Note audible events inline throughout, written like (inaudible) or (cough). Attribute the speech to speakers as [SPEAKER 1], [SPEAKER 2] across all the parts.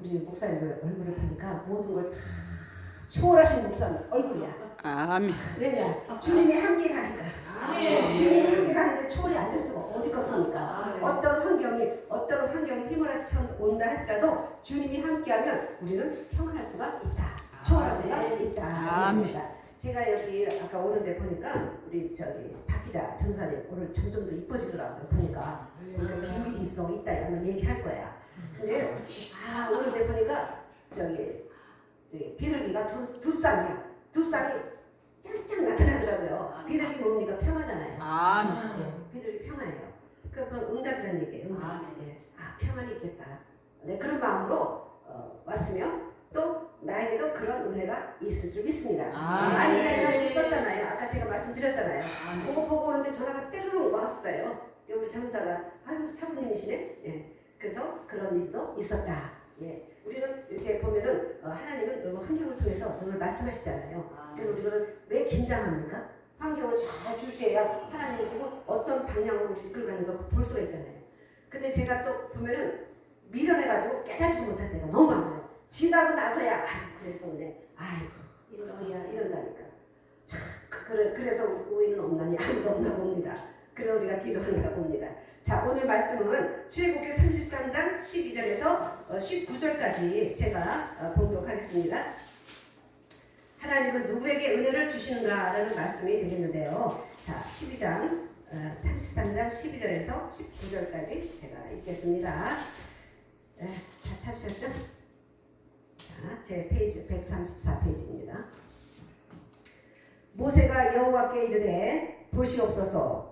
[SPEAKER 1] 우리 목사님들 얼굴을 보니까 모든 걸 다 초월하신 목사님 얼굴이야.
[SPEAKER 2] 아멘.
[SPEAKER 1] 왜냐? 주님이 함께 가니까. 주님이 함께 가는데 초월이 안 될 수가 어디 겠습니까? 어떤 환경이 어떤 환경이 휘몰아쳐 온다 할지라도 주님이 함께하면 우리는 평안할 수가 있다. 초월할 수가 있다.
[SPEAKER 2] 아멘.
[SPEAKER 1] 제가 여기 아까 오는데 보니까 우리 저기 박 기자 전사님 오늘 점점 더 이뻐지더라고요. 보니까 그러니까 비밀이 있어 있다 이러면 얘기할 거야. 근데 아 오는데 보니까 저기 저기 비둘기가 두, 두 쌍이야. 두 쌍이 짱짱 나타나더라고요. 비둘기 뭡니까 평화잖아요.
[SPEAKER 2] 아멘.
[SPEAKER 1] 예, 비둘기 평화예요. 그건 응답이라는 얘기예요. 응답.
[SPEAKER 3] 아,
[SPEAKER 1] 예. 아 평안이 있겠다. 네, 그런 마음으로 어, 왔으면 또 나에게도 그런 은혜가 있을 줄 믿습니다.
[SPEAKER 2] 아멘.
[SPEAKER 1] 아니가 있었잖아요. 아까 제가 말씀드렸잖아요. 보고 보고 오는데 전화가 때르르 왔어요. 우리 장사가 아유 사부님이시네. 예. 그래서 그런 일도 있었다. 예. 우리는 이렇게 보면은 어, 하나님은 여러 환경을 통해서 오늘 말씀하시잖아요. 그래서 우리는 왜 긴장합니까? 환경을 잘 주셔야 하나님이시고 어떤 방향으로 우리 이끌어 가는 거볼 수가 있잖아요. 근데 제가 또 보면은 미련해가지고 깨닫지 때가 너무 많아요. 지나고 나서야 아유 그랬었네. 아이고 이런 어이야 이런다니까. 참 그- 그래, 그래서 우리는 없나니 아무도 없나 봅니다. 그래서 우리가 기도하는가 봅니다. 자 오늘 말씀은 출애굽기 33장 12절에서 19절까지 제가 어, 봉독하겠습니다. 하나님은 누구에게 은혜를 주시는가라는 말씀이 되겠는데요. 자 12장 어, 33장 12절에서 19절까지 제가 읽겠습니다. 네, 다 찾으셨죠? 자, 제 페이지 134페이지입니다. 모세가 여호와께 이르되 보시옵소서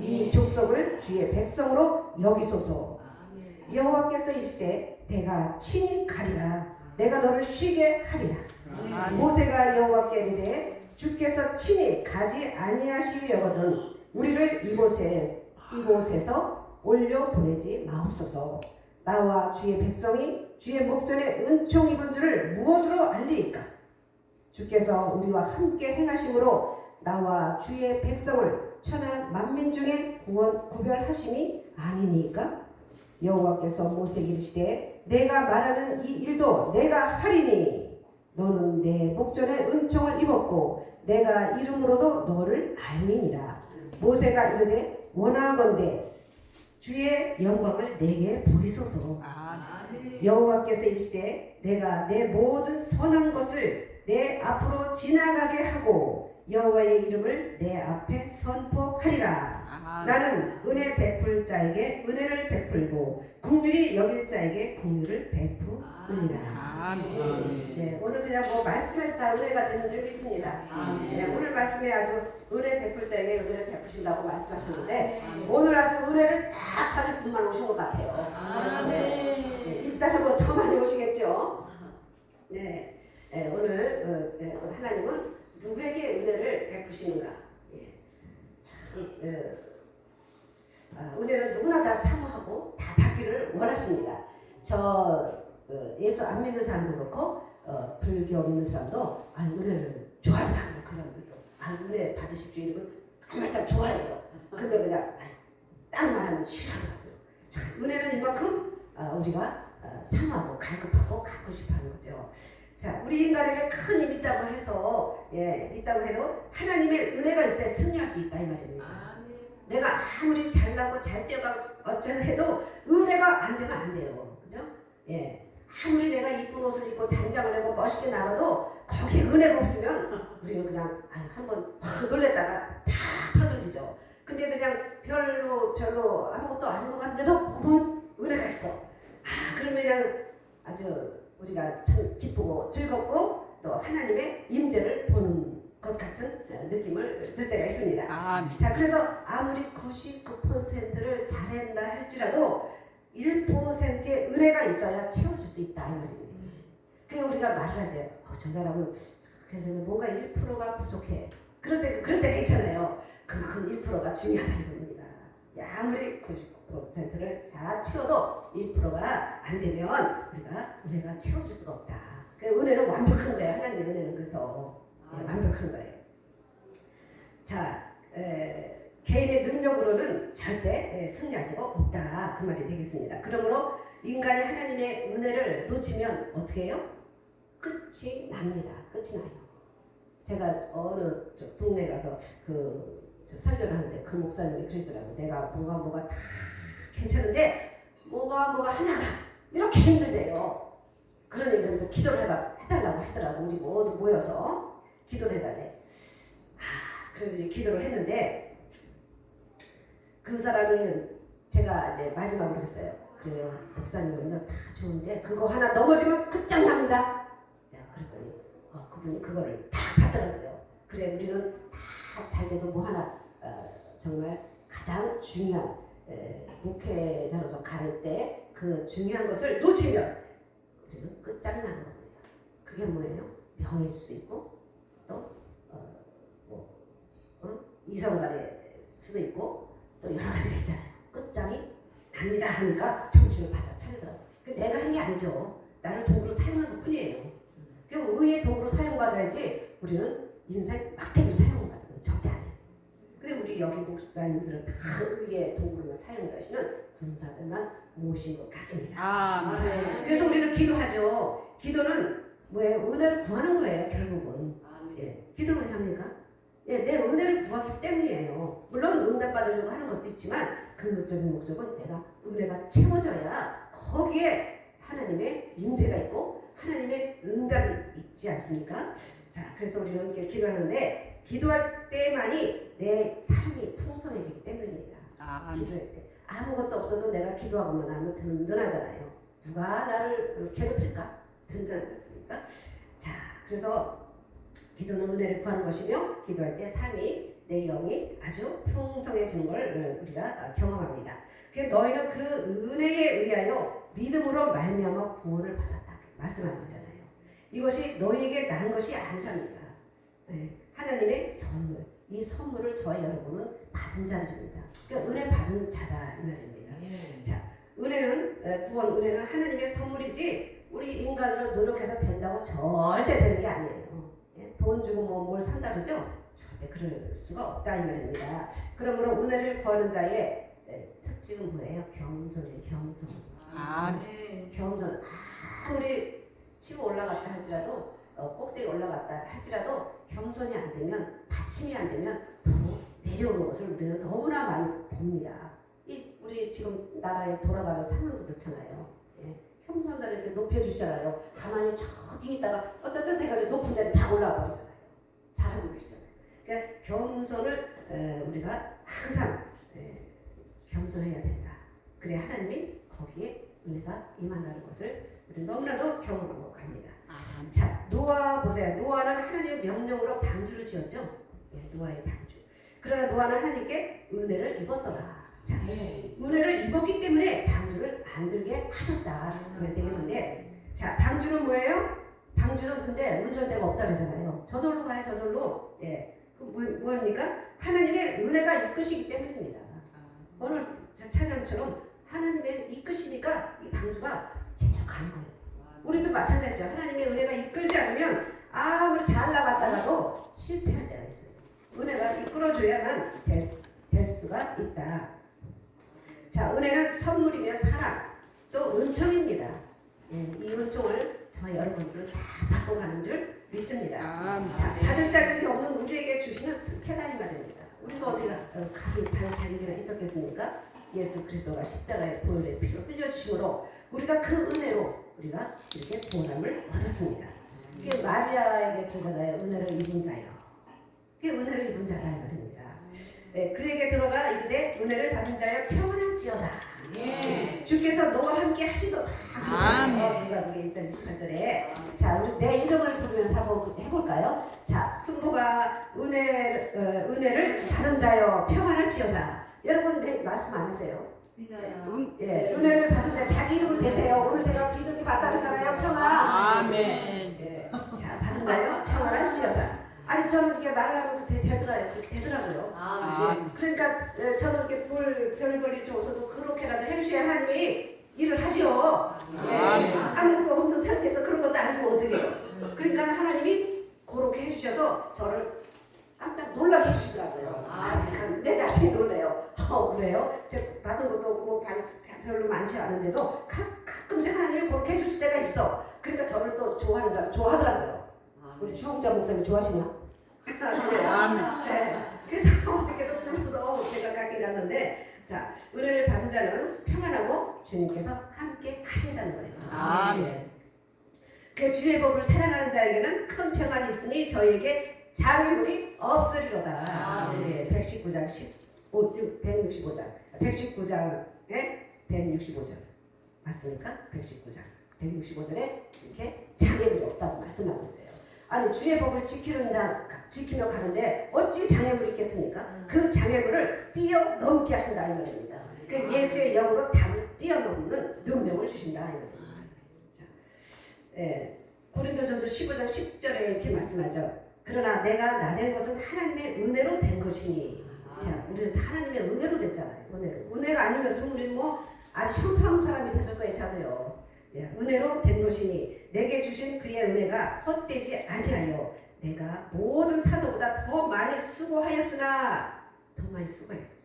[SPEAKER 1] 이 족속을 주의 백성으로 여기소서. 여호와께서 이르시되 내가 친히 가리라. 내가 너를 쉬게 하리라.
[SPEAKER 2] 아멘.
[SPEAKER 1] 모세가 여호와께 이르되 주께서 친히 가지 아니하시려거든 우리를 이곳에 이곳에서 올려 보내지 마옵소서. 나와 주의 백성이 주의 목전에 은총 입은 줄을 무엇으로 알리이까? 주께서 우리와 함께 행하심으로 나와 주의 백성을 천하 만민 중에 구원 구별하심이 아니니까? 여호와께서 모세에게 이르시되 내가 말하는 이 일도 내가 하리니 너는 내 목전에 은총을 입었고 내가 이름으로도 너를 알미니라. 모세가 이르되 원하건대 주의 영광을 내게 보이소서.
[SPEAKER 2] 아멘.
[SPEAKER 1] 여호와께서 이르시되 내가 내 모든 선한 것을 내 앞으로 지나가게 하고 여호와의 이름을 내 앞에 선포하리라
[SPEAKER 2] 아멘.
[SPEAKER 1] 나는 은혜 베풀 자에게 은혜를 베풀고 국률이 여길 자에게 국률을 베푸느니라
[SPEAKER 2] 아멘.
[SPEAKER 1] 네, 오늘 그냥 뭐 말씀에서 다 은혜가 되는 줄 믿습니다. 네, 오늘 말씀에 아주 은혜 베풀 자에게 은혜를 베푸신다고 말씀하셨는데 오늘 아주 은혜를 딱 받을 분만 오신 것 같아요. 네, 일단은 뭐 더 많이 오시겠죠. 네, 네, 오늘 어, 네, 오늘 하나님은 누구에게 은혜를 베푸시는가? 예, 참 어, 아, 은혜는 누구나 다 사모하고 다 받기를 원하십니다. 저 어, 예수 안 믿는 사람도 그렇고 어, 불교 믿는 사람도 아 은혜를 좋아하잖아요. 그 사람들도 아 은혜 줄 이러면 가만히 좋아해요. 근데 그냥 아, 다른 말하면 싫어하더라고요. 자, 은혜는 이만큼 어, 우리가 어, 사모하고 갈급하고 갖고 싶어 하는 거죠. 자, 우리 인간에게 큰 힘이 있다고 해서 예 있다고 해도 하나님의 은혜가 있어야 승리할 수 있다 이 말입니다. 내가 아무리 잘나고 잘 뛰어가고 어쩌다 해도 은혜가 안 되면 안 돼요. 그죠? 예. 아무리 내가 이쁜 옷을 입고 단장을 하고 멋있게 나가도 거기에 은혜가 없으면 우리는 그냥 한번 확 놀랬다가 팍 파그러지죠. 근데 그냥 별로 별로 아무것도 아닌 것 같은데도 어머 은혜가 있어. 아 그러면 그냥 아주 우리가 참 기쁘고 즐겁고 또 하나님의 임재를 보는 것 같은 느낌을 들 때가 있습니다.
[SPEAKER 2] 아멘.
[SPEAKER 1] 자, 그래서 아무리 99%를 잘한다 할지라도 1%의 은혜가 있어야 채워줄 수 있다. 그게 우리가 말을 하죠. 어, 저 사람은 그래서 뭔가 1%가 부족해. 그럴 때 그럴 때가 있잖아요. 그만큼 1%가 중요하다 이겁니다. 야, 아무리 99% 를잘 채워도 1%가 안 되면 우리가 은혜가 채워줄 수가 없다. 그 은혜는 완벽한 거예요. 하나님의 은혜는 그래서 예, 완벽한 거예요. 자, 에, 개인의 능력으로는 절대 에, 승리할 수가 없다. 그 말이 되겠습니다. 그러므로 인간이 하나님의 은혜를 놓치면 어떻게 해요? 끝이 납니다. 끝이 나요. 제가 어느 저 동네 가서 그저 설교를 하는데 그 목사님이 그러시더라고요. 내가 뭐가 뭐가 다 괜찮은데 뭐가 뭐가 하나가 이렇게 힘들대요. 그런 얘기를 하면서 기도를 해다, 해달라고 하시더라고. 우리 모두 모여서 기도를 해달래. 아, 그래서 이제 기도를 했는데 그 사람이 제가 이제 마지막으로 했어요. 그래요. 목사님은요 다 좋은데 그거 하나 넘어지면 끝장납니다. 내가 그랬더니 어, 그분이 그거를 다 받더라고요. 그래 우리는 다 잘 돼도 뭐 하나 어, 정말 가장 중요한 에, 목회자로서 갈 때 그 중요한 것을 놓치면 우리는 끝장이 나는 겁니다. 그게 뭐예요? 병일 수도 있고 또 어, 뭐, 어? 이성간일 수도 있고 또 여러 가지가 있잖아요. 끝장이 납니다 하니까 정신을 바짝 차리더라고요. 그 내가 한 게 아니죠. 나를 도구로 사용한 것 뿐이에요. 그 의의 도구로 사용받아야지 우리는 인생 막대기로 사용받는 건 절대 안 돼요. 우리 여기 목사님들은 다 의의 도구로 사용하시는 군사들만 모신 것 같습니다.
[SPEAKER 2] 아멘.
[SPEAKER 1] 그래서 우리는 기도하죠. 기도는 뭐예요? 은혜를 구하는 거예요, 결국은. 예. 기도는 왜 합니까? 예, 내 은혜를 구하기 때문이에요. 물론 응답받으려고 하는 것도 있지만 근본적인 목적은 내가 은혜가 채워져야 거기에 하나님의 임재가 있고 하나님의 응답이 있지 않습니까? 자, 그래서 우리는 이렇게 기도하는데 기도할 때만이 내 삶이 풍성해지기 때문입니다.
[SPEAKER 2] 아멘.
[SPEAKER 1] 기도할 때 아무것도 없어도 내가 기도하고만 하면 든든하잖아요. 누가 나를 괴롭힐까? 든든하지 않습니까? 자, 그래서 기도는 은혜를 구하는 것이며 기도할 때 삶이 내 영이 아주 풍성해지는 걸 우리가 경험합니다. 그 너희는 그 은혜에 의하여 믿음으로 말미암아 구원을 받았다 말씀하고 있잖아요. 이것이 너희에게 난 것이 아니랍니다. 네, 하나님의 선물. 이 선물을 저희 여러분은 받은 자들입니다. 그러니까 은혜 받은 자다 이 말입니다. 은혜는 에, 구원 은혜는 하나님의 선물이지 우리 인간으로 노력해서 된다고 절대 되는 게 아니에요. 예? 돈 주고 뭐 뭘 산다 그러죠? 절대 그럴 수가 없다 이 말입니다. 그러므로 은혜를 구하는 자의 에, 특징은 뭐예요? 겸손이에요. 겸손.
[SPEAKER 2] 아멘.
[SPEAKER 1] 겸손. 아무리 치고 올라갔다 할지라도 어, 꼭대기 올라갔다 할지라도 겸손이 안 되면 받침이 안 되면 더 내려오는 것을 우리는 너무나 많이 봅니다. 이 우리 지금 나라에 돌아가는 상황도 그렇잖아요. 예. 겸손자를 이렇게 높여주시잖아요. 가만히 저 뒤에 있다가 어떤 해가지고 높은 자리에 다 올라와 버리잖아요. 잘하고 계시잖아요. 그러니까 겸손을 에, 우리가 항상 에, 겸손해야 된다. 그래 하나님이 거기에 은혜가 임한다는 것을 우리 너무나도 경험하고 갑니다.
[SPEAKER 2] 아멘.
[SPEAKER 1] 자, 노아 보세요. 노아는 하나님의 명령으로 방주를 지었죠. 예, 노아의 방주. 그러나 노아는 하나님께 은혜를 입었더라. 자, 은혜를 입었기 때문에 방주를 만들게 하셨다. 그러면 되겠는데, 자, 방주는 뭐예요? 방주는 근데 운전대가 없다 그러잖아요. 저절로 가요, 저절로. 예. 그 뭐, 뭐입니까? 하나님의 은혜가 이끄시기 때문입니다. 오늘 저 찬양처럼 하나님의 이끄시니까 이 방주가 제대로 가는 거예요. 우리도 마찬가지죠. 하나님의 은혜가 이끌지 않으면 아무리 잘 나갔다가도 실패할 때가 있어요. 은혜가 이끌어줘야만 될, 될 수가 있다. 자, 은혜는 선물이며 사랑, 또 은총입니다. 예, 이 은총을 저 여러분들은 다 받고 가는 줄 믿습니다.
[SPEAKER 2] 아멘.
[SPEAKER 1] 자, 받을 자격이 없는 우리에게 주시는 특혜다 이 말입니다. 우리가 어디가 어, 감히 다른 자격이나 있었겠습니까? 예수 그리스도가 십자가의 보혈의 피를 흘려주심으로 우리가 그 은혜로 우리가 이렇게 보람을 얻었습니다. 이게 마리아에게 그러잖아요. 은혜를 입은 자요. 그게 은혜를 입은 자라 이 말입니다. 네, 그에게 들어가 이르되 은혜를 받은 자여 평안할지어다. 주께서 너와 함께 하시도다.
[SPEAKER 2] 아멘.
[SPEAKER 1] 누가복음 1장 28절에 자 우리 내 이름을 부르면서 한번 해볼까요? 자 승부가 은혜 어, 은혜를 받은 자여 평안할지어다. 여러분 내 말씀 안 하세요?
[SPEAKER 2] 응, 음,
[SPEAKER 1] 예, 네. 은혜를 받은 자 자기 이름으로 되세요. 오늘 제가 비둘기 받다 그랬잖아요. 평화. 아멘. 예, 자 받은 자요. 평화를 지어다. 아니 저는 이게 말을 하면 되, 되더라, 되더라고요.
[SPEAKER 2] 아,
[SPEAKER 1] 예. 그러니까 예, 저는 이렇게 볼 별볼일 좀 없어도 그렇게라도 해주셔야 하나님이 일을 하죠. 아, 예. 아무것도 없는 상태에서 그런 것도 아니고. 않은데도 가, 가끔씩 하나님이 그렇게 해주실 때가 있어. 그러니까 저를 또 좋아하는 사람 좋아하더라고요. 우리 주홍자 목사님 좋아하시나? 그래요.
[SPEAKER 2] 아멘.
[SPEAKER 1] 네. 그래서 (laughs) 어저께도 불러서 제가 갖게 갔는데 자 은혜를 받은 자는 평안하고 주님께서 함께 하신다는 거예요.
[SPEAKER 2] 아멘.
[SPEAKER 1] 네. 그 주의 법을 사랑하는 자에게는 큰 평안이 있으니 저에게 장애물이 없으리로다.
[SPEAKER 2] 아멘.
[SPEAKER 1] 네, 119장 15, 165장 119장에 165장 맞습니까? 119장 165절에 이렇게 장애물이 없다고 말씀하고 있어요. 아니 주의 법을 지키는 자 지키며 가는데 어찌 장애물이 있겠습니까? 그 장애물을 뛰어넘게 하신다 이 말입니다. 그 예수의 영으로 답을 뛰어넘는 능력을 주신다 이 말입니다. 자, 예, 고린도전서 15장 10절에 이렇게 말씀하죠. 그러나 내가 나 된 것은 하나님의 은혜로 된 것이니. 자, 우리는 다 하나님의 은혜로 됐잖아요. 은혜로. 은혜가 아니면서 우리는 뭐 아주 형편없는 사람이 됐을 거예요, 자도요. 예, 은혜로 된 것이니 내게 주신 그의 은혜가 헛되지 아니하여 내가 모든 사도보다 더 많이 수고하였으나 더 많이 수고했어.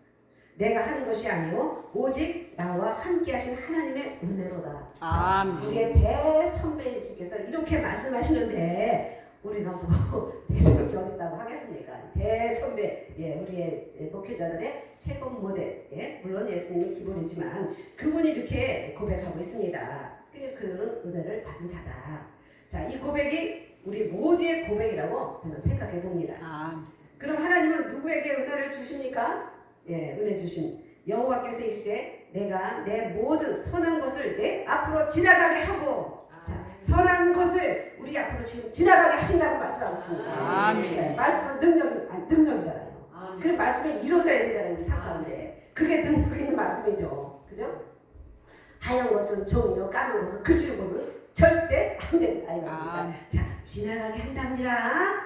[SPEAKER 1] 내가 하는 것이 아니요 오직 나와 함께하신 하나님의 은혜로다.
[SPEAKER 2] 아멘.
[SPEAKER 1] 우리의 대선배님께서 이렇게 말씀하시는데 우리가 뭐 (laughs) 대선배 어딨다고 하겠습니까? 대선배, 예, 우리의 목회자들의 최고 모델, 예, 물론 예수님이 기본이지만 그분이 이렇게 고백하고 있습니다. 그게 그는 은혜를 받은 자다. 자, 이 고백이 우리 모두의 고백이라고 저는 생각해 봅니다.
[SPEAKER 2] 아멘.
[SPEAKER 1] 그럼 하나님은 누구에게 은혜를 주십니까? 예, 은혜 주신 여호와께서 일세 내가 내 모든 선한 것을 내 앞으로 지나가게 하고 자, 선한 것을 우리 앞으로 지금 지나가게 하신다고 말씀하고 있습니다.
[SPEAKER 2] 아멘.
[SPEAKER 1] 예, 말씀은 능력, 아니, 능력이잖아요. 그 말씀이 이루어져야 되잖아요, 우리 삶 가운데. 그게 능력 있는 말씀이죠. 그죠? 하얀 것은 종이요, 까만 것은 글씨로 보면 절대 안 된다. 이겁니다.
[SPEAKER 2] 아멘.
[SPEAKER 1] 자, 지나가게 한답니다.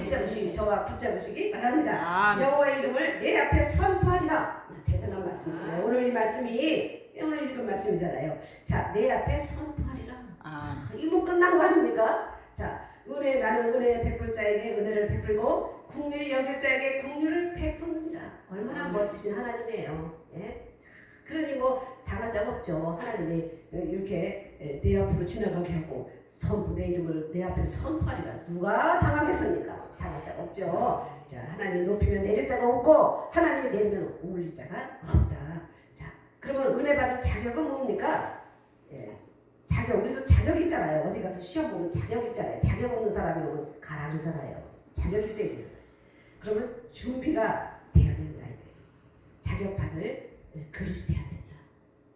[SPEAKER 1] 붙잡으시기, 저와 붙잡으시기 바랍니다.
[SPEAKER 2] 아멘.
[SPEAKER 1] 여호와의 이름을 내 앞에 선포하리라. 대단한 말씀이잖아요. 오늘 이 말씀이 오늘 읽은 말씀이잖아요. 자, 내 앞에 선포하리라. 뭐 끝난 거 아닙니까? 자, 은혜 나는 은혜 베풀 자에게 은혜를 베풀고 국률이 여길 자에게 국률을 베푸느니라. 얼마나 멋지신 하나님이에요. 예? 그러니 뭐 당할 자 없죠. 하나님이 이렇게 내 앞으로 지나가게 하고 선포 내 이름을 내 앞에 선포하리라. 누가 당하겠습니까? 당할 자가 없죠. 자, 하나님이 높이면 내릴 자가 없고 하나님이 내리면 올릴 자가 없다. 자, 그러면 은혜 받을 자격은 뭡니까? 예. 자격 우리도 자격 있잖아요. 어디 가서 시험 보면 자격 있잖아요. 자격 없는 사람이 오면 가라 그러잖아요. 자격 있어야 돼요. 그러면 준비가 돼야 된다. 자격 받을 그릇이 돼야 된다.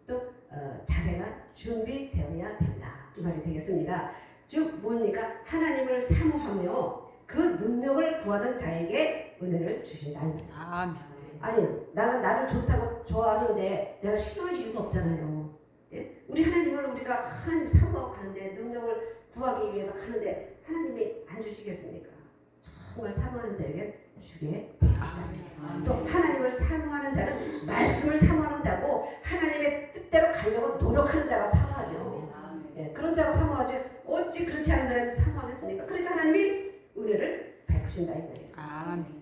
[SPEAKER 1] 또 어, 자세가 준비되어야 된다. 이 말이 되겠습니다. 즉 뭡니까? 하나님을 사모하며 그 능력을 구하는 자에게 은혜를 주신다.
[SPEAKER 2] 아멘.
[SPEAKER 1] 아니 나는 나를 좋다고 좋아하는데 내가 싫어할 이유가 없잖아요. 예? 우리 하나님을 우리가 하나님 사모하고 가는데 능력을 구하기 위해서 가는데 하나님이 안 주시겠습니까? 정말 사모하는 자에게 주게. 또 하나님을 사모하는 자는 말씀을 사모하는 자고 하나님의 뜻대로 가려고 노력하는 자가 사모하죠. 예, 그런 자가 사모하지 어찌 그렇지 않은 사람이 사모하겠습니까? 그러니까 하나님이 은혜를 베푸신다 이거예요.
[SPEAKER 2] 아멘.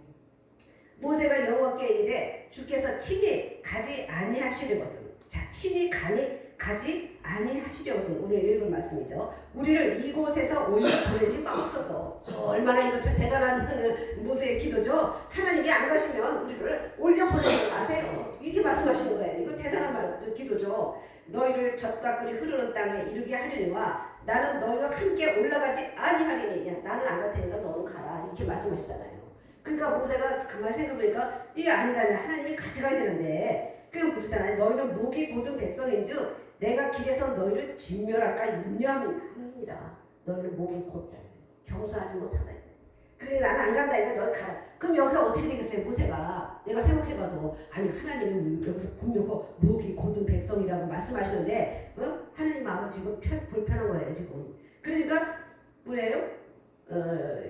[SPEAKER 1] 모세가 여호와께 이르되 주께서 친히 가지 아니하시려거든. 자, 친히 가니 가지 아니하시려거든. 오늘 읽은 말씀이죠. 우리를 이곳에서 올려 보내지 마옵소서. 어, 얼마나 참 대단한 (laughs) 모세의 기도죠. 하나님이 안 가시면 우리를 올려 보내지 마세요. 이렇게 말씀하시는 거예요. 이거 대단한 말, 저 기도죠. 너희를 젖과 꿀이 흐르는 땅에 이르게 하려니와 나는 너희와 함께 올라가지 아니하리니 야, 나는 안 갈 테니까 너는 가라. 이렇게 말씀하시잖아요. 그러니까 모세가 가만히 생각해보니까 이게 아니라면 하나님이 같이 가야 되는데 그럼 그렇잖아요. 너희는 목이 고든 백성인 즉 내가 길에서 너희를 진멸할까 염려함이니라. 너희는 목이 곧다. 겸손하지 못하다. 그래 나는 안 간다. 이제 너희 가라. 그럼 여기서 어떻게 되겠어요? 모세가 내가 생각해봐도 아니 하나님이 여기서 분명 목이 고든 백성이라고 말씀하시는데 어? 하나님 마음은 지금 편, 불편한 거예요 지금. 그러니까 뭐래요? 어,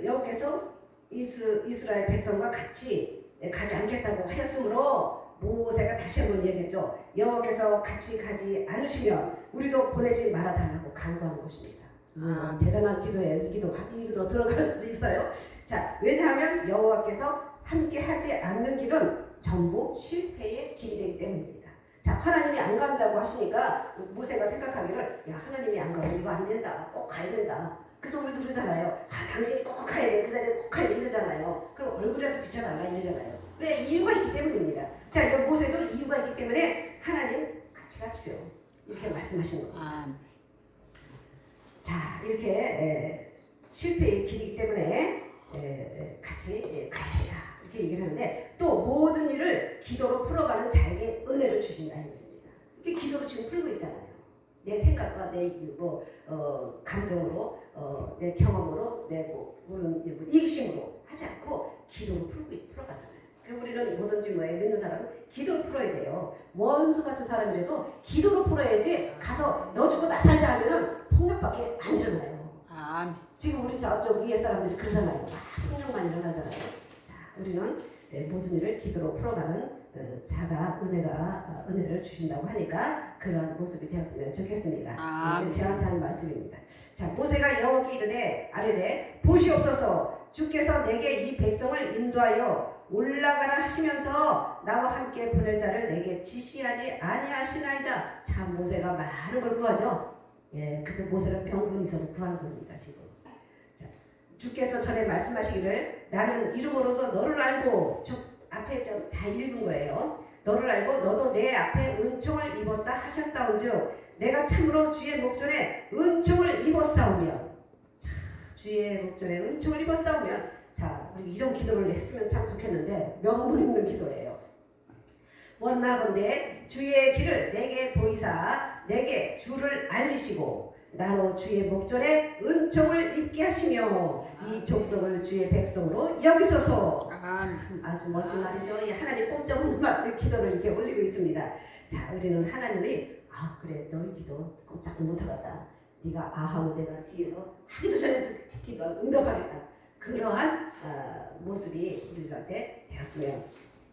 [SPEAKER 1] 여기서 이스, 이스라엘 백성과 같이 가지 않겠다고 하였으므로 모세가 다시 한번 얘기했죠. 여호와께서 같이 가지 않으시면 우리도 보내지 말아 달라고 간구하는 것입니다. 아, 대단한 기도예요. 이 기도 이 기도 들어갈 수 있어요. 자, 왜냐하면 여호와께서 함께 하지 않는 길은 전부 실패의 길이 되기 때문입니다. 자, 하나님이 안 간다고 하시니까 모세가 생각하기를 야 하나님이 안 가면 이거 안 된다. 꼭 가야 된다. 그래서 우리도 그러잖아요. 아, 당신이 꼭 가야 돼. 그 자리에 꼭 가야 돼. 이러잖아요. 그럼 얼굴이라도 비춰달라 이러잖아요. 왜? 이유가 있기 때문입니다. 자, 이 모세도 이유가 있기 때문에 하나님 같이 가주요. 이렇게 말씀하신 겁니다. 자, 이렇게 에, 실패의 길이기 때문에 에, 같이 된다. 이렇게 얘기를 하는데 또 모든 일을 기도로 풀어가는 자에게 은혜를 주신다는 겁니다. 이게 기도로 지금 풀고 있잖아요. 내 생각과 내 뭐, 어, 감정으로, 어, 내 경험으로, 내 뭐, 뭐 이기심으로 하지 않고 기도로 풀고 있- 풀어가잖아요. 그 우리는 뭐든지 뭐에 믿는 사람은 기도로 풀어야 돼요. 원수 같은 사람이라도 기도로 풀어야지 가서 너 죽고 나 살자 하면은 폭력밖에 안 일어나요.
[SPEAKER 2] 아멘.
[SPEAKER 1] 지금 우리 저쪽 위에 사람들이 그러잖아요. 막 폭력만 일어나잖아요. 자, 우리는 예, 모든 일을 기도로 풀어가는 어, 자가 은혜가 어, 은혜를 주신다고 하니까 그런 모습이 되었으면 좋겠습니다. 이게 저한테 하는 말씀입니다. 자, 모세가 여호와께 이르되 아뢰되 보시옵소서 주께서 내게 이 백성을 인도하여 올라가라 하시면서 나와 함께 보낼 자를 내게 지시하지 아니하시나이다. 참 모세가 많은 걸 구하죠. 예, 그때 모세는 명분이 있어서 구하는 겁니다 지금. 자, 주께서 전에 말씀하시기를 나는 이름으로도 너를 알고 저 앞에 좀 다 읽은 거예요. 너를 알고 너도 내 앞에 은총을 입었다 하셨사온즉 내가 참으로 주의 목전에 은총을 입었사오며 자, 주의 목전에 은총을 우리 이런 기도를 했으면 참 좋겠는데 명분 있는 기도예요. 원나건대 주의 길을 내게 보이사 내게 주를 알리시고 나로 주의 목전에 은총을 입게 하시며 이 족속을 주의 백성으로 여기소서. 아주 멋진 말이죠. 이 하나님 꼼짝 없는 말로 기도를 이렇게 올리고 있습니다. 자, 우리는 하나님이 아 그래 너희 기도 꼼짝 못하겠다. 네가 아하고 내가 뒤에서 하기도 전에 기도 응답하겠다. 그러한 어, 모습이 우리한테 되었으면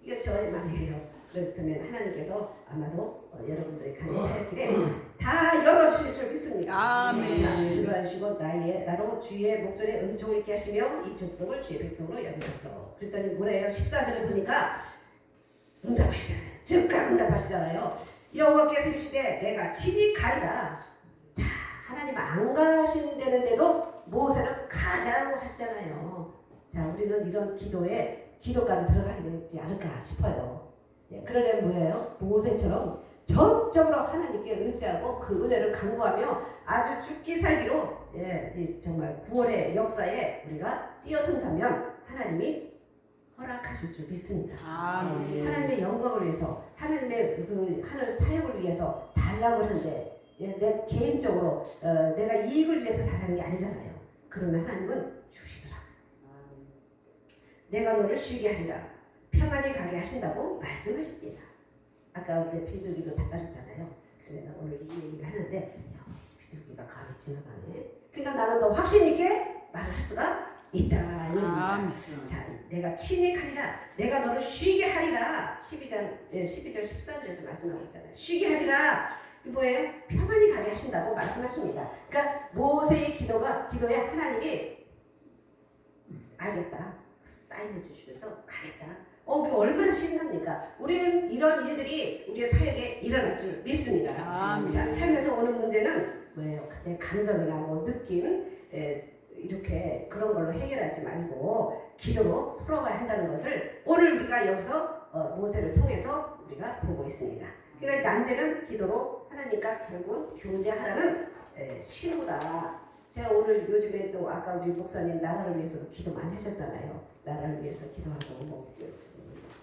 [SPEAKER 1] 이게 저의 말이에요. 그렇다면 하나님께서 아마도 어, 여러분들이 가는 살길에 다 열어주실 줄 믿습니다.
[SPEAKER 2] 아멘.
[SPEAKER 1] 자, 주를 하시고 나의 나로 주의 목전에 은총을 있게 하시며 이 족속을 주의 백성으로 여기소서. 그랬더니 뭐래요? 14절에 보니까 응답하시잖아요. 즉각 응답하시잖아요. 여호와께서 이르시되 내가 친히 가리라. 자, 하나님 안 가신다는데도 모세는 가자고 하시잖아요. 자, 우리는 이런 기도에 기도까지 들어가야 되지 않을까 싶어요. 예, 그러려면 뭐예요? 모세처럼 전적으로 하나님께 의지하고 그 은혜를 간구하며 아주 죽기 살기로 예, 이 정말 구원의 역사에 우리가 뛰어든다면 하나님이 허락하실 줄 믿습니다.
[SPEAKER 2] 아멘.
[SPEAKER 1] 하나님의 영광을 위해서 하나님의 그 하늘 사역을 위해서 달라고 하는데 예, 내 개인적으로 어, 내가 이익을 위해서 달라는 게 아니잖아요. 그러면 하나님은 주시더라. 내가 너를 쉬게 하리라. 평안히 가게 하신다고 말씀하십니다. 아까 어제 비둘기도 다 따랐잖아요. 그래서 내가 오늘 이 얘기를 하는데 야, 비둘기가 감이 지나가네. 그러니까 나는 더 확신 있게 말을 할 수가 있다. 이.
[SPEAKER 2] 아멘.
[SPEAKER 1] 자, 내가 친히 하리라. 내가 너를 쉬게 하리라. 12장, 예, 12절 14절에서 말씀하고 있잖아요. 쉬게 하리라. 이 뭐예요? 평안히 가게 하신다고 말씀하십니다. 그러니까 모세의 기도가 기도에 하나님이 알겠다. 사인해 주시면서 가겠다. 어, 우리 얼마나 신납니까? 우리는 이런 일들이 우리의 사역에 일어날 줄 믿습니다.
[SPEAKER 2] 아멘.
[SPEAKER 1] 자, 삶에서 오는 문제는 뭐예요? 내 감정이나 뭐 느낌, 에, 이렇게 그런 걸로 해결하지 말고 기도로 풀어가야 한다는 것을 오늘 우리가 여기서 어, 모세를 통해서 우리가 보고 있습니다. 그러니까 난제는 기도로 하나님과 결국 교제하라는 에, 신호다. 제가 오늘 요즘에 또 아까 우리 목사님 나라를 위해서도 기도 많이 하셨잖아요. 나라를 위해서 기도하고 뭐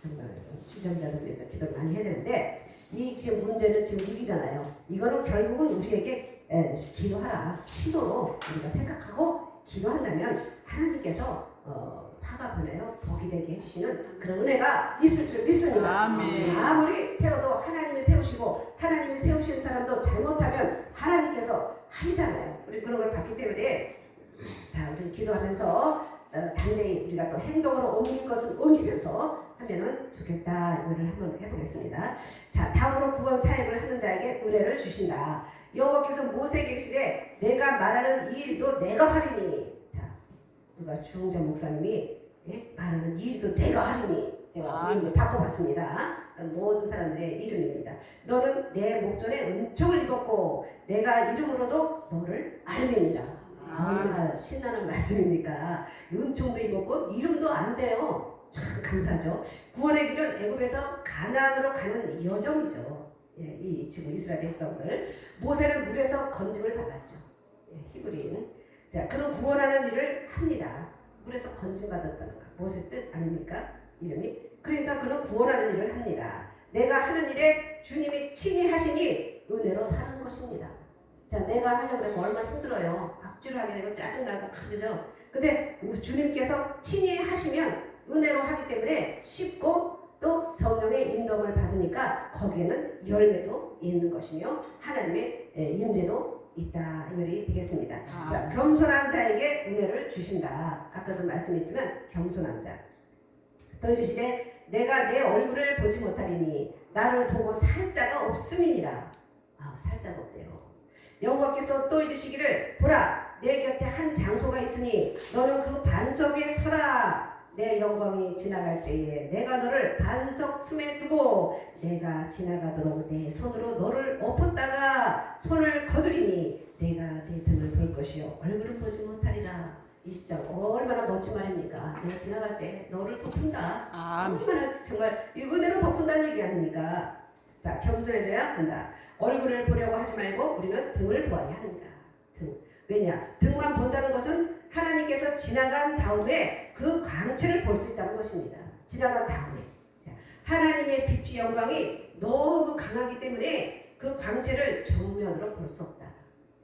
[SPEAKER 1] 정말 주전자를 위해서 기도를 많이 해야 되는데 이 지금 문제는 지금 위기잖아요. 이거는 결국은 우리에게 에, 기도하라 신호로 우리가 생각하고 기도한다면 하나님께서 어, 화가 보내요 복이 되게 해주시는 그런 은혜가 있을 줄 믿습니다.
[SPEAKER 2] 아멘.
[SPEAKER 1] 아무리 세워도 하나님이 세우시고 하나님이 세우신 사람도 잘못하면 하나님께서 하시잖아요. 우리 그런 걸 봤기 때문에 자 우리 기도하면서 어, 당대히 우리가 또 행동으로 옮길 것을 옮기면서 하면은 좋겠다 이거를 한번 해보겠습니다. 자 다음으로 구원 사역을 하는 자에게 은혜를 주신다. 여호와께서 모세에게 시되 내가 말하는 이 일도 내가 하리니 자 누가 주홍전 목사님이 예? 말하는 이 일도 내가 하리니 제가
[SPEAKER 2] 아.
[SPEAKER 1] 이름을 바꿔봤습니다. 모든 사람들의 이름입니다. 너는 내 목전에 은총을 입었고 내가 이름으로도 너를 알미니라. 아, 얼마나 신나는 말씀입니까? 은총도 입었고 이름도 안 돼요. 참 감사죠. 구원의 길은 애굽에서 가나안으로 가는 여정이죠. 예, 이 지금 이스라엘 백성들 모세는 물에서 건짐을 받았죠. 예, 히브리인. 자, 그런 구원하는 일을 합니다. 물에서 건짐 받았다는 거. 모세 뜻 아닙니까? 이름이. 그러니까 그런 구원하는 일을 합니다. 내가 하는 일에 주님이 친히 하시니 은혜로 사는 것입니다. 자, 내가 하려고 그러면 얼마나 힘들어요. 악주를 하게 되고 짜증나고 그죠? 근데 주님께서 친히 하시면 은혜로 하기 때문에 쉽고 또 성령의 인도를 받으니까 거기에는 열매도 있는 것이며 하나님의 예, 임재도 있다 이 말이 되겠습니다.
[SPEAKER 2] 아.
[SPEAKER 1] 자, 겸손한 자에게 은혜를 주신다. 아까도 말씀했지만 겸손한 자. 또 이르시되 내가 내 얼굴을 보지 못하리니 나를 보고 살 자가 없음이니라. 아, 살 자가 없대요. 여호와께서 또 이르시기를 보라 내 곁에 한 장소가 있으니 너는 그 반석 위에 서라 내 영광이 지나갈 때에 내가 너를 반석 틈에 두고 내가 지나가도록 내 손으로 너를 엎었다가 손을 거두리니 내가 내 등을 볼 것이요 얼굴을 보지 못하리라 20장 얼마나 멋진 말입니까 내가 지나갈 때 너를 덮은다. 얼마나 정말 이 은혜로 덮은다는 얘기 아닙니까 자 겸손해져야 한다 얼굴을 보려고 하지 말고 우리는 등을 보아야 합니다. 등. 왜냐? 등만 본다는 것은 하나님께서 지나간 다음에 그 광채를 볼 수 있다는 것입니다. 지나간 다음에. 자, 하나님의 빛이 영광이 너무 강하기 때문에 그 광채를 정면으로 볼 수 없다.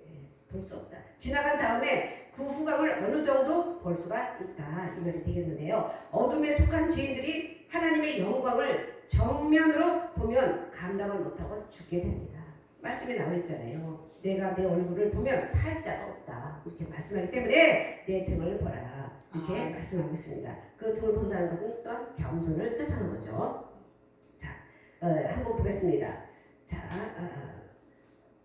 [SPEAKER 1] 예, 볼수 없다. 지나간 다음에 그 후광을 어느 정도 볼 수가 있다. 이 말이 되겠는데요. 어둠에 속한 죄인들이 하나님의 영광을 정면으로 보면 감당을 못하고 죽게 됩니다. 말씀에 나와 있잖아요. 내가 내 얼굴을 보면 살자가 없다. 이렇게 말씀하기 때문에 내 등을 보라. 이렇게
[SPEAKER 2] 아.
[SPEAKER 1] 말씀하고 있습니다. 그 등을 본다는 것은 또한 겸손을 뜻하는 거죠. 자, 어, 한번 보겠습니다. 자, 어,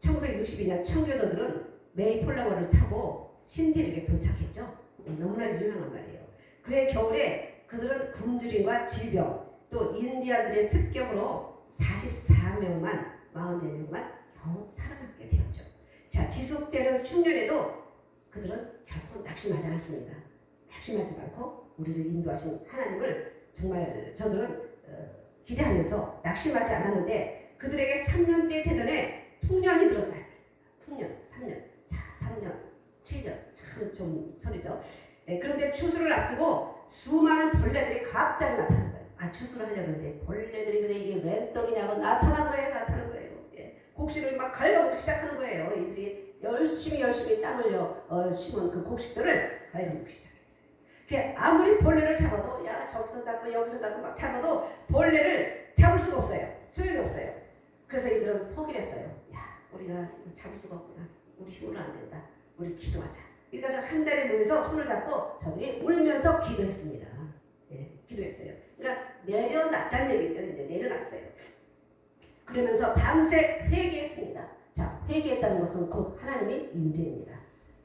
[SPEAKER 1] 1962년 청교도들은 메이폴라워를 타고 신디르에 도착했죠. 너무나 유명한 말이에요. 그해 겨울에 그들은 굶주림과 질병, 또 인디안들의 습격으로 44명만, 44명만 겨우 살아남게 되었죠. 자, 지속되는 흉년에도 그들은 결코 낙심하지 않았습니다. 낙심하지 않고 우리를 인도하신 하나님을 정말 저들은 어, 기대하면서 낙심하지 않았는데 그들에게 3년째 되던에 풍년이 들었다. 풍년, 3년, 자, 3년, 7년, 참 좀 소리죠. 예, 그런데 추수를 앞두고 수많은 벌레들이 갑자기 나타난 거예요. 아, 추수를 하려고 하는데 벌레들이 그래 이게 웬 떡이냐고 나타난 거예요, 나타난 거예요. 예, 곡식을 막 갉아먹기 시작하는 거예요. 이들이 열심히 열심히 땀 흘려 어, 심은 그 곡식들을 갉아먹기 시작했어요. 그 아무리 벌레를 잡아도 야 저기서 잡고 여기서 잡고 막 잡아도 벌레를 잡을 수가 없어요. 소용이 없어요. 그래서 이들은 포기를 했어요. 야 우리가 잡을 수가 없구나. 우리 힘으로 안 된다. 우리 기도하자. 그러니까 한 자리에 모여서 손을 잡고 저들이 울면서 기도했습니다. 예, 기도했어요. 그러니까 내려놨다는 얘기죠. 이제 내려놨어요. 그러면서 밤새 회개했습니다. 자, 회개했다는 것은 곧 하나님의 임재입니다.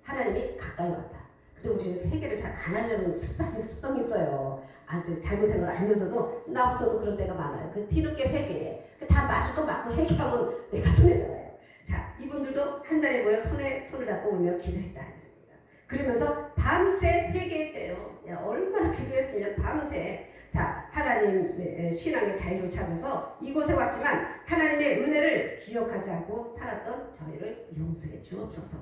[SPEAKER 1] 하나님이 가까이 왔다. 근데 우리는 회개를 잘 안 하려는 습성이, 습성이 있어요. 아, 저 잘못한 걸 알면서도 나부터도 그런 때가 많아요. 그래서 뒤늦게 회개해. 그다 맞을 거 맞고 회개하면 내가 손해잖아요. 자, 이분들도 한 자리에 모여 손에 손을 잡고 울며 기도했다. 그러면서 밤새 회개했대요. 야, 얼마나 기도했으면 밤새. 자, 하나님 신앙의 자유를 찾아서 이곳에 왔지만 하나님의 은혜를 기억하지 않고 살았던 저희를 용서해 주옵소서.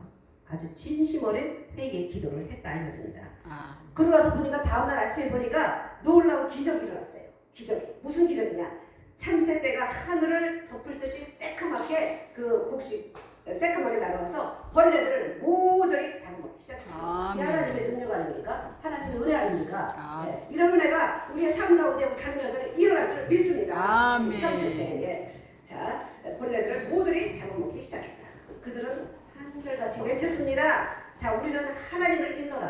[SPEAKER 1] 아주 진심 어린 회개 기도를 했다 이 말입니다.
[SPEAKER 2] 아,
[SPEAKER 1] 그러고 나서 보니까 다음날 아침에 보니까 놀라운 기적이 일어났어요. 기적이. 무슨 기적이냐? 참새떼가 하늘을 덮을 듯이 새카맣게 그 곡식 새카맣게 날아와서 벌레들을 모조리 잡아먹기 시작했어요. 이
[SPEAKER 2] 아멘.
[SPEAKER 1] 하나님의 능력 아닙니까? 하나님의 은혜 아닙니까?
[SPEAKER 2] 아.
[SPEAKER 1] 네. 이런 은혜가 우리의 삶 가운데 가는 여정에 일어날 줄 믿습니다.
[SPEAKER 2] 아멘.
[SPEAKER 1] 참새떼. 자, 벌레들을 모조리 잡아먹기 시작했다. 그들은 한결같이 외쳤습니다. 자, 우리는 하나님을 믿노라.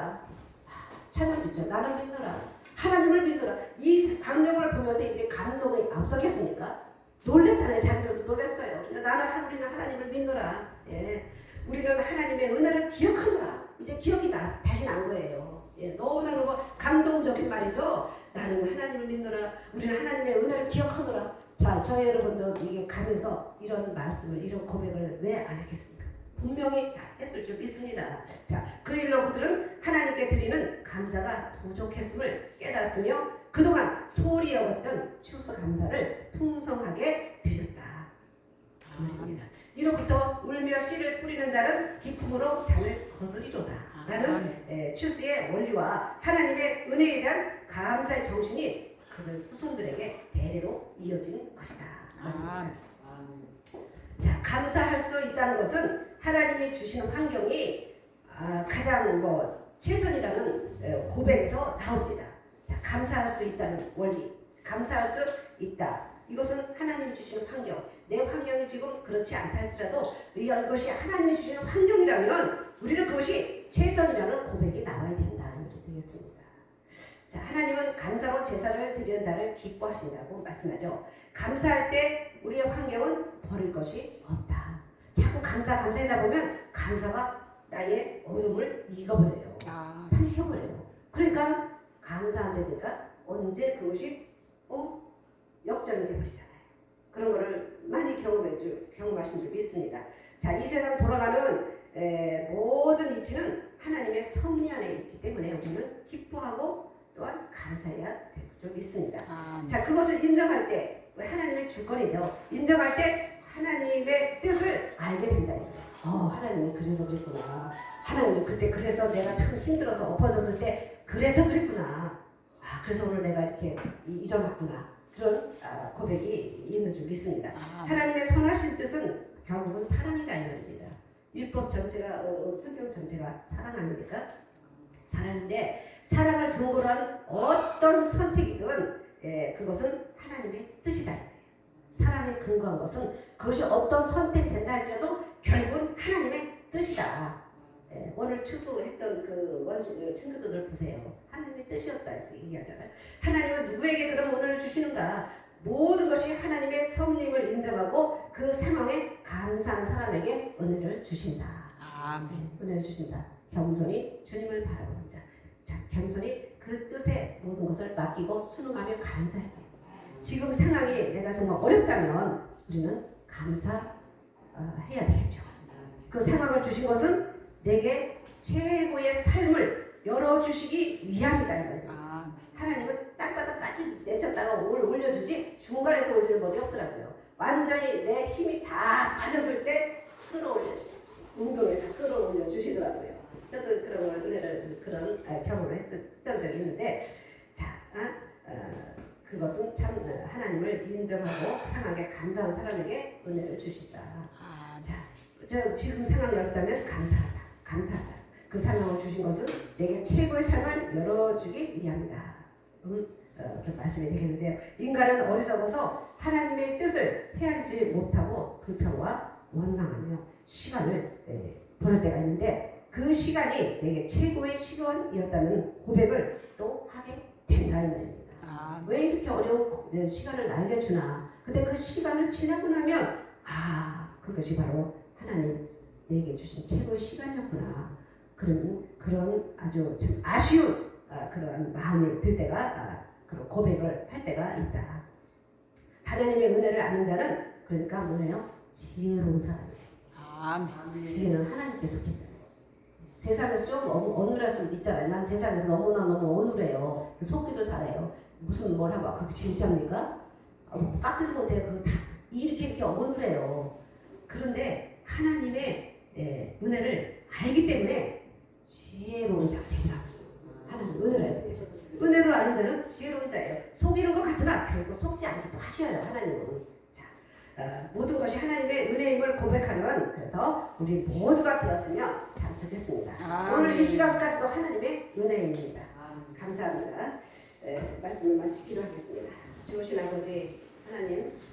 [SPEAKER 1] 아, 찬양 듣죠. 나를 믿노라. 하나님을 믿노라. 이 광경을 보면서 이게 감동이 앞섰겠습니까? 놀랬잖아요. 자기들도 놀랬어요. 나는 우리는 하나님을 믿노라. 예. 우리는 하나님의 은혜를 기억하노라. 이제 기억이 나, 다시 난 거예요. 예. 너무나 너무 감동적인 말이죠. 나는 하나님을 믿노라. 우리는 하나님의 은혜를 기억하노라. 자, 저희 여러분도 이게 가면서 이런 말씀을, 이런 고백을 왜 안 했겠습니까? 분명히 했을 줄 믿습니다. 자, 그 일로 그들은 하나님께 드리는 감사가 부족했음을 깨달았으며 그동안 소홀히 여겼던 추수 감사를 풍성하게 드렸다. 말입니다. 이로부터 울며 씨를 뿌리는 자는 기쁨으로 단을 거두리로다. 라는 에, 추수의 원리와 하나님의 은혜에 대한 감사의 정신이 그들 후손들에게 대대로 이어진 것이다.
[SPEAKER 2] 아멘.
[SPEAKER 1] 자, 감사할 수 있다는 것은 하나님이 주시는 환경이 아, 가장 뭐 최선이라는 에, 고백에서 나옵니다. 자, 감사할 수 있다는 원리, 감사할 수 있다. 이것은 하나님이 주시는 환경. 내 환경이 지금 그렇지 않다 할지라도 이런 것이 하나님이 주시는 환경이라면 우리는 그것이 최선이라는 고백이 나와야 된다. 이렇게 되겠습니다. 자, 하나님은 감사로 제사를 드리는 자를 기뻐하신다고 말씀하죠. 감사할 때 우리의 환경은 버릴 것이 없다. 자꾸 감사 감사하다 보면 감사가 나의 어둠을 익어버려요.
[SPEAKER 2] 아,
[SPEAKER 1] 삼켜버려요. 그러니까 감사 안 되니까 언제 그것이 어 역전이 돼버리잖아요. 그런 거를 많이 경험해 주 경험하신 줄 믿습니다. 자, 이 세상 돌아가는 에, 모든 이치는 하나님의 섭리 안에 있기 때문에 우리는 기뻐하고 또한 감사해야 될 줄 믿습니다.
[SPEAKER 2] 아멘.
[SPEAKER 1] 자, 그것을 인정할 때 하나님의 주권이죠. 인정할 때 하나님의 뜻을 알게 된다. 어, 하나님이 그래서 그랬구나. 하나님이 그때 그래서 내가 참 힘들어서 엎어졌을 때 그래서 그랬구나. 아, 그래서 오늘 내가 이렇게 이- 잊어놨구나. 그런 아, 고백이 있는 줄 믿습니다.
[SPEAKER 2] 아멘.
[SPEAKER 1] 하나님의 선하신 뜻은 결국은 사랑이다 이 말입니다. 율법 전체가 어, 어, 성경 전체가 사랑 아닙니까? 사랑인데 사랑을 근거로 한 어떤 선택이든 예, 그것은 하나님의 뜻이다. 사랑에 근거한 것은 그것이 어떤 선택이 된다 할지라도 결국은 하나님의 뜻이다. 예, 오늘 추수했던 그 원수 그 친구들 보세요. 하나님의 뜻이었다 이렇게 얘기하잖아요. 하나님은 누구에게 그런 오늘을 주시는가? 모든 것이 하나님의 섭림을 인정하고 그 상황에 감사한 사람에게 은혜를 주신다.
[SPEAKER 2] 아멘.
[SPEAKER 1] 은혜를 주신다. 겸손히 주님을 바라보는 자. 자, 겸손히 그 뜻에 모든 것을 맡기고 순응하며 감사해야 돼요. 지금 상황이 내가 정말 어렵다면 우리는 감사해야 되겠죠. 그 상황을 주신 것은 내게 최고의 삶을 열어주시기 위함이다. 이 말이에요.
[SPEAKER 2] 아멘.
[SPEAKER 1] 하나님은 땅바닥까지 내쳤다가 올 올려주지 중간에서 올리는 법이 없더라고요. 완전히 내 힘이 다 빠졌을 때 끌어올려줘요. 운동에서 끌어올려 주시더라고요. 저도 그런 걸 그런 아, 경험을 했던 적이 있는데 자 아, 어, 그것은 참 어, 하나님을 인정하고 상하게 감사한 사람에게 은혜를 주신다.
[SPEAKER 2] 아멘.
[SPEAKER 1] 자, 저 지금 상황이 어렵다면 감사하다. 감사하자. 그 상황을 주신 것은 내게 최고의 삶을 열어주기 위함이다. 음, 어, 그런 말씀이 되겠는데요. 인간은 어리석어서 하나님의 뜻을 헤아리지 못하고 불평과 원망하며 시간을 에, 보낼 때가 있는데 그 시간이 내게 최고의 시간이었다는 고백을 또 하게 된다 이 말입니다.
[SPEAKER 2] 아멘.
[SPEAKER 1] 왜 이렇게 어려운 고- 네, 시간을 나에게 주나? 근데 그 시간을 지나고 나면 아 그것이 바로 하나님 주신 최고의 시간이었구나. 그런 그런 아주 참 아쉬운 아, 그런 마음을 들 때가 아, 그런 고백을 할 때가 있다. 하나님의 은혜를 아는 자는 그러니까 뭐예요? 지혜로운 사람이에요.
[SPEAKER 2] 아멘.
[SPEAKER 1] 지혜는 하나님께 속했잖아요. 세상에서 좀 어- 어눌할 수도 있잖아요. 난 세상에서 너무나 너무 어눌해요. 속기도 잘해요. 무슨 뭘 하고 그게 진짜입니까? 어, 깎지도 못해요. 그거 다 이렇게 이렇게 어눌해요. 그런데 하나님의 예, 은혜를 알기 때문에 지혜로운 자가 되더라고요. 하나님 은혜를 알기 때문에. 은혜를 아는 자는 지혜로운 자예요. 속이는 것 같으나 결국 속지 않기도 하셔요. 하나님은. 자, 어, 모든 것이 하나님의 은혜임을 고백하는 그래서 우리 모두가 되었으면 참 좋겠습니다.
[SPEAKER 2] 아멘.
[SPEAKER 1] 오늘 이 시간까지도 하나님의 은혜입니다. 감사합니다. 에, 말씀을 마치기로 하겠습니다. 좋으신 아버지 하나님